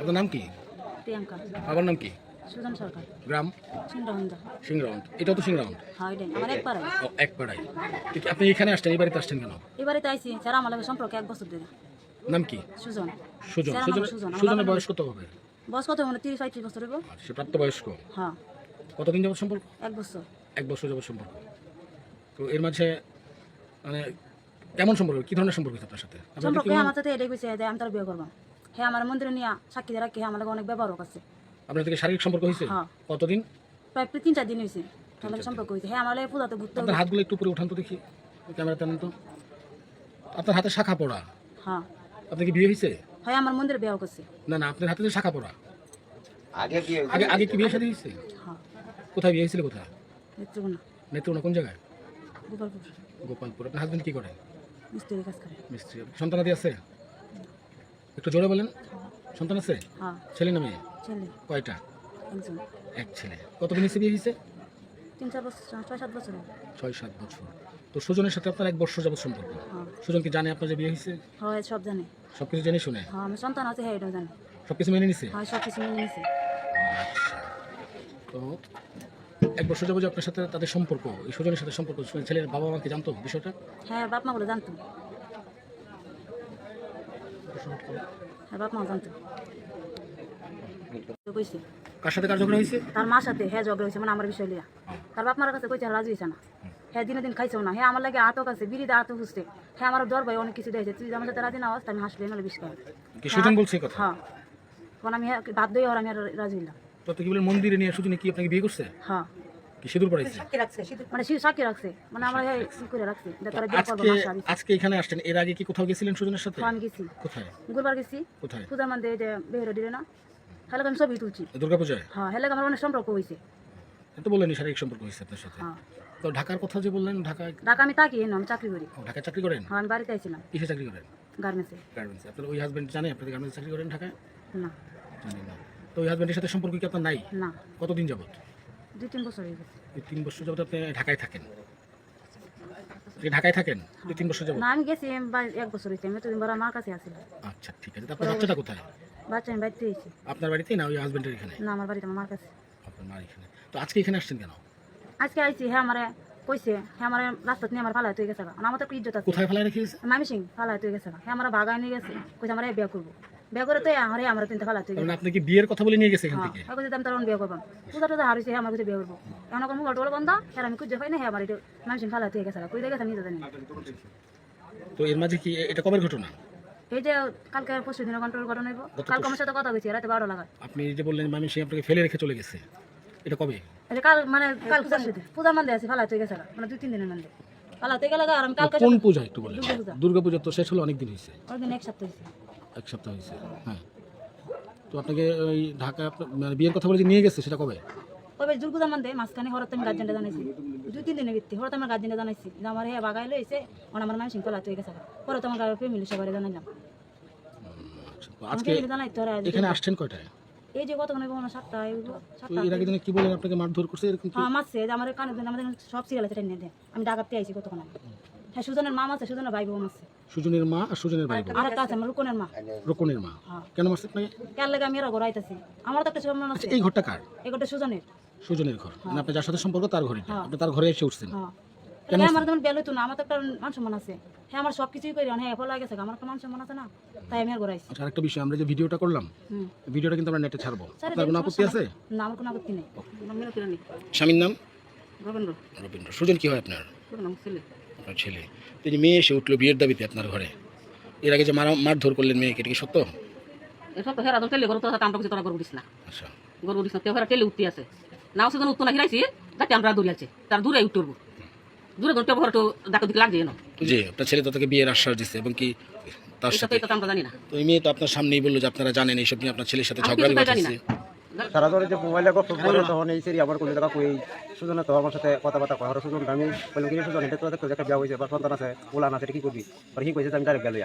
আপনার নাম কি? প্রিয়াঙ্কা। বাবার নাম কি? সুজন সরকার। গ্রাম? সিংহন্দা সিংরাউন্ড এটাও তো সিংরাউন্ড হ্যাঁ এটাই আমার একবার ও এক পাড়ায়। ঠিক আপনি এখানে আসছেন এই বাড়িতে আসছেন কেন? এবারে তো আইসি স্যার আমার লাগে সম্পর্কে এক বছর ধরে। নাম কি? সুজন। সুজন। সুজন সুজন, সুজনের বয়স কত হবে? বয়স কত মানে তিরিশ পঁয়ত্রিশ বছর হইব। সে প্রাপ্তবয়স্ক। হ্যাঁ। কতদিন যাবত সম্পর্ক? এক বছর। এক বছর যাবত সম্পর্ক। তো এর মাঝে মানে কেমন সম্পর্ক? কি ধরনের সম্পর্ক আপনার সাথে? সম্পর্কে আমার সাথে এটাই কইছে আমি তার বিয়ে করব। হ্যাঁ আমার মন্দিরে নিয়ে সাক্ষী রাখি হ্যাঁ আমার অনেক ব্যবহারও আছে। আপনার থেকে শারীরিক সম্পর্ক হয়েছে? হ্যাঁ। কতদিন? প্রায় তিন চার দিন হয়েছে তাহলে সম্পর্ক হয়েছে। হ্যাঁ আমার লাগে পূজাতে ঘুরতে আপনার হাতগুলো একটু উপরে উঠান তো দেখি। ক্যামেরা টানেন তো। আপনার হাতে শাখা পড়া। হ্যাঁ। আপনার কি বিয়ে হয়েছে? হ্যাঁ আমার মন্দিরে বিয়ে করছে। না না আপনার হাতে যে শাখা পড়া। আগে কি আগে আগে কি বিয়ে সাথে হয়েছে? হ্যাঁ। কোথায় বিয়ে হয়েছিল কোথায়? নেত্রকোনা। নেত্রকোনা কোন জায়গায়? গোপালপুর। গোপালপুর। আপনার হাজবেন্ড কি করে মিস্ত্রি কাজ করে। মিস্ত্রি। সন্তানাদি আছে? একটু জোরে বলেন। সন্তান আছে? হ্যাঁ। ছেলে না মেয়ে? ছেলে। কয়টা? একজন। এক ছেলে। কতদিন এসে বিয়ে হয়েছে? তিন চার বছর ছয় সাত বছর ছয় সাত বছর। তো সুজনের সাথে আপনার এক বছর যাবত সম্পর্ক। হ্যাঁ। সুজন কি জানে আপনার যে বিয়ে হয়েছে? হয় সব জানে। সব কিছু জেনে শুনে? হ্যাঁ আমি সন্তান আছে হ্যাঁ এটাও জানে। সব কিছু মেনে নিছে? হয় সব কিছু মেনে নিছে। আচ্ছা। তো এক বছর যাব যে আপনার সাথে তাদের সম্পর্ক এই সুজনের সাথে সম্পর্ক ছেলের বাবা মাকে জানতো বিষয়টা? হ্যাঁ বাপ মা বলে জানতো। হ্যাঁ বাপ মা জানতো। কইছে কার সাথে কার ঝগড়া হয়েছে তার মার সাথে হ্যাঁ ঝগড়া হয়েছে মানে আমার বিষয় লিয়া তার বাপ মার কাছে কইছে রাজি হয়েছে না। হ্যাঁ দিনে দিন খাইছেও না। হ্যাঁ আমার লাগে আতক আছে বিড়িতে আতক হুসছে হ্যাঁ আমার দর ভাই অনেক কিছু দিয়েছে তুই আমার সাথে রাজি না হস আমি হাসলে নাহলে বিষ খাই কি বলছে কথা? হ্যাঁ। তখন আমি হ্যাঁ বাধ্য হয়ে ওর আমি রাজি হইলাম। তো কি বলেন মন্দিরে নিয়ে সুজনে কি আপনাকে বিয়ে করছে? হ্যাঁ। কি? সিঁদুর পড়াইছে মানে সে সাক্ষী রাখছে। মানে আমরা করে রাখছি যে তোরা বিয়ে করব আজকে মাসে আমি আজকে এখানে আসছেন এর আগে কি কোথাও গেছিলেন সুজনের সাথে? আমি গেছি। কোথায়? গুরবার গেছি। কোথায়? পূজার মধ্যে যে বেহরে দিলে না আমি ছবি তুলছি। দুর্গাপূজায় হ্যাঁ হ্যাঁ আমার অনেক সম্পর্ক হয়েছে। তো বললেন শারীরিক সম্পর্ক আপনার সাথে। হ্যাঁ। তো ঢাকার কথা যে বললেন ঢাকায় ঢাকা আমি তাকি না আমি চাকরি করি। চাকরি করেন? হ্যাঁ আমি বাড়িতে আইছিলাম। কিসে চাকরি করেন? গার্মেন্টসে গার্মেন্টসে। আপনার ওই হাজবেন্ড জানে আপনি গার্মেন্টসে চাকরি করেন ঢাকায়? না। জানি না। তো ওই হাজবেন্ডের সাথে সম্পর্ক কি আপনার নাই? না। কতদিন যাবত দুই তিন বছর হয়ে গেছে। এই তিন বছর যাবত আপনি ঢাকায় থাকেন? আপনি ঢাকায় থাকেন? দুই তিন বছর যাবত? না আমি গেছি আমি এক বছর হয়েছে আমি এতদিন বড় আমার কাছে আসিলাম আচ্ছা ঠিক আছে। তো আপনার বাচ্চাটা কোথায়? বাচ্চা আমি বাড়িতে এসেছি আপনার বাড়িতেই না ওই হাজবেন্ডের এখানে? না আমার বাড়িতে আমার কাছে। আপনার মার এখানে। তো আজকে এখানে আসছেন কেন? আজকে আইছি হ্যাঁ আমার কইছে হ্যাঁ আমার রাস্তা নিয়ে আমার ফালাই তুই গেছে গা। আর আমার তো একটা ইজ্জত আছে। কোথায় ফেলাই রেখে গেছে? মামি সিং ফালাই তুই গেছে গা। হ্যাঁ আমার ভাগায় নিয়ে গেছে কইছে আমার বিয়ে করব। বিয়ে করে তো আমার আমার তিনটা ফালাই তুই মানে আপনি কি বিয়ের কথা বলে নিয়ে গেছে এখান হ্যাঁ থেকে? আমি বিয়ে করবাম পূজা টুজা হারিয়েছে আমার কাছে বিয়ে করব। এখন কোনো মোবাইল টোল বন্ধ আমি খুঁজে পাই না হ্যাঁ আমার এটা মামি সিং তুই গেছে কই গেছে আমি জানি তো এর মাঝে কি এটা কবের ঘটনা? এই যে কালকে পরশু দিনের কন্ট্রোল ঘটনা হইব। কালকে আমার সাথে কথা কইছি রাতে বারো লাগায় আপনি যে বললেন মামি সে আপনাকে ফেলে রেখে চলে গেছে। এটা কবে? এই কাল মানে কাল পরশু পূজা আছে তুই গেছে। মানে দুই তিন দিনের মানতে ফালাই তুই গেলে গা, আর আমি কালকে কোন পূজা একটু বলেন। দুর্গাপূজা। দুর্গা পূজা তো শেষ হলো অনেক দিন হয়েছে দিন এক সপ্তাহ হয়েছে এক সপ্তাহ হয়েছে হ্যাঁ। তো আপনাকে ওই ঢাকা মানে বিয়ের কথা বলে যে নিয়ে গেছে সেটা কবে? কবে? দুর্গুজা মানতে মাঝখানে হরত আমি গার্জেনটা জানাইছি। দুই তিন দিনের ভিত্তি হরত আমার গার্জেনটা জানাইছি। যে আমার হ্যাঁ বাগাই লইছে মানে আমার মানুষ ফালাই তুই গেছে। পরে তো আমার ফ্যামিলি সবাই জানাইলাম। আচ্ছা, আজকে জানাই তোরা এখানে আসছেন কয়টায়? এই যে কতক্ষণ হইব সাতটা এর আগে দিনে কি বলেন আপনাকে মারধর করছে এরকম হ্যাঁ মারছে আমার কানে আমাদের সব সিরিয়াল আছে ট্রেনে দেয় আমি ডাকাতে আইছি কতক্ষণ হ্যাঁ সুজনের মা আছে সুজনের ভাই বোন আছে। সুজনের মা আর সুজনের ভাই বোন। আর একটা আছে আমার রুকনের মা। রোকনের মা। হ্যাঁ। কেন মারছে আপনাকে? কার লেগে আমি এরা ঘর আইতাছি আমার তো একটা সম্মান আছে আচ্ছা এই ঘরটা কার? এগোটা সুজনের। সুজনের ঘর। মানে আপনি যার সাথে সম্পর্ক তার ঘরে আপনি তার ঘরে এসে উঠছেন। হ্যাঁ। হ্যাঁ আমার যেমন বেল হইতো না আমার তো একটা মান সম্মান আছে। হ্যাঁ আমার সব কিছুই করি হ্যাঁ এফল গেছে আমার একটা মান সম্মান আছে না। তাই আমি আর ঘর আইছি আচ্ছা আরেকটা বিষয় আমরা যে ভিডিওটা করলাম ভিডিওটা কিন্তু আমরা নেটে ছাড়বো। আপনার কোনো আপত্তি আছে? না আমার কোনো আপত্তি নেই। স্বামীর নাম? রবীন্দ্র। রবীন্দ্র। সুজন কি হয় আপনার? ছেলে আপনার ছেলে। তো এই যে মেয়ে এসে উঠল বিয়ের দাবিতে আপনার ঘরে। এর আগে যে মারা মারধর করলেন মেয়েকে এটা কি সত্য? তো হেরা তো টেলে করো তো আমরা কিছু তোরা গরু দিস না। আচ্ছা। গরু দিস না কেউ হেরা টেলে উঠতে আছে। নাও না হিরাইছি যাতে আমরা আছে। তার দূরে উঠবো। দূরে দূরে ঘর তো ডাকা দিকে লাগছে জি আপনার ছেলে তো তাকে বিয়ের আশ্বাস দিচ্ছে এবং কি তার সাথে? আমরা জানি না। তো এই মেয়ে তো আপনার সামনেই বলল যে আপনারা জানেন এইসব নিয়ে আপনার ছেলের সাথে ঝগড়া বিবাদ সারা ধরে যে মোবাইলে ফুটবল করে তখন এই সেরি আমার কোনো জায়গা কই, সুজন তো আমার সাথে কথাবার্তা কয়। সুজন, আমি বললাম কি সুজন, এটা তো একটা বিয়া হয়েছে বা সন্তান আছে ওলান আছে কি করবি? আর কি কইছে আমি তার গেল